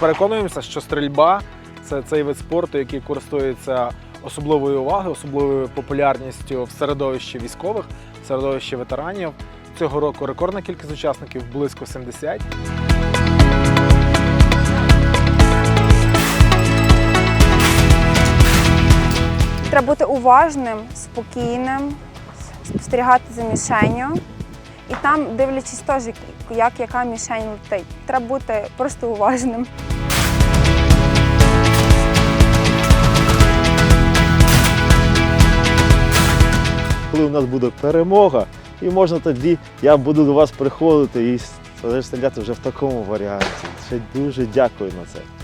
переконуємося, що стрільба це цей вид спорту, який користується особливою увагою, особливою популярністю в середовищі військових, в середовищі ветеранів. Цього року рекордна кількість учасників близько 70. Треба бути уважним, спокійним, спостерігати за мішенью. І там, дивлячись теж, як яка мішень летить. Треба бути просто уважним. коли у нас буде перемога, і можна тоді, я буду до вас приходити і стріляти вже в такому варіанті. Ще дуже дякую на це.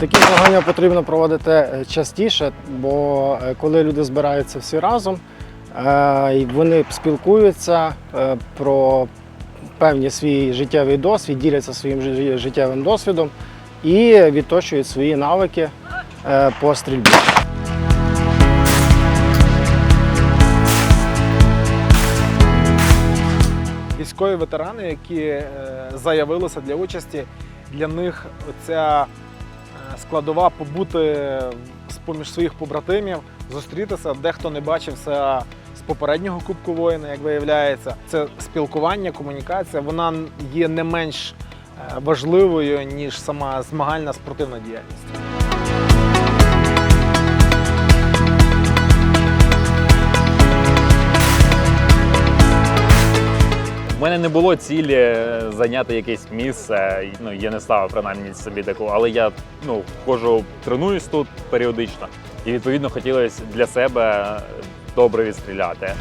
Такі змагання потрібно проводити е, частіше, бо е, коли люди збираються всі разом, е, вони спілкуються про певний свій життєвий досвід, діляться своїм життєвим досвідом і відточують свої навики по стрільбі. Військові ветерани, які заявилися для участі, для них ця складова побути з-поміж своїх побратимів, зустрітися. Дехто не бачився з попереднього Кубку воїна, як виявляється. Це спілкування, комунікація, вона є не менш е, важливою, ніж сама змагальна спортивна діяльність. Мене не було цілі е, зайняти якесь місце. Ну я не ставив принаймні собі таку, але я ну ходжу, тренуюсь тут періодично, і відповідно хотілося для себе добре відстріляти.